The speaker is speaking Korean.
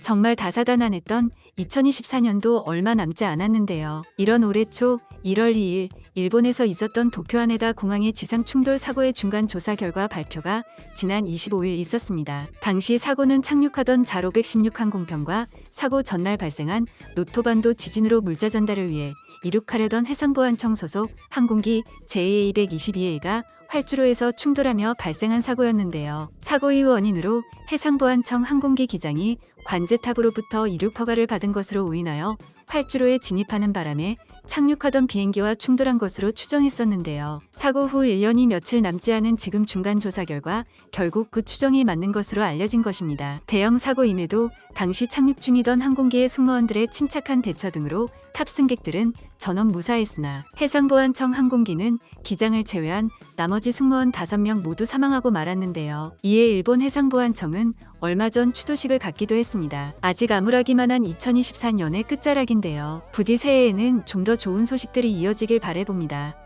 정말 다사다난했던 2024년도 얼마 남지 않았는데요. 이런 올해 초 1월 2일 일본에서 있었던 도쿄 하네다 공항의 지상 충돌 사고의 중간 조사 결과 발표가 지난 25일 있었습니다. 당시 사고는 착륙하던 자516 항공편과 사고 전날 발생한 노토반도 지진으로 물자 전달을 위해 이륙하려던 해상보안청 소속 항공기 JA222A가 활주로에서 충돌하며 발생한 사고였는데요. 사고 이후 원인으로 해상보안청 항공기 기장이 관제탑으로부터 이륙 허가를 받은 것으로 우인하여 활주로에 진입하는 바람에 착륙하던 비행기와 충돌한 것으로 추정했었는데요. 사고 후 1년이 며칠 남지 않은 지금 중간 조사 결과 결국 그 추정이 맞는 것으로 알려진 것입니다. 대형 사고임에도 당시 착륙 중이던 항공기의 승무원들의 침착한 대처 등으로 탑승객들은 전원 무사했으나 해상보안청 항공기는 기장을 제외한 나머지 승무원 5명 모두 사망하고 말았는데요. 이에 일본 해상보안청은 얼마 전 추도식을 갖기도 했습니다. 아직 암울하기만 한 2024년의 끝자락인데요. 부디 새해에는 좀 더 좋은 소식들이 이어지길 바래봅니다.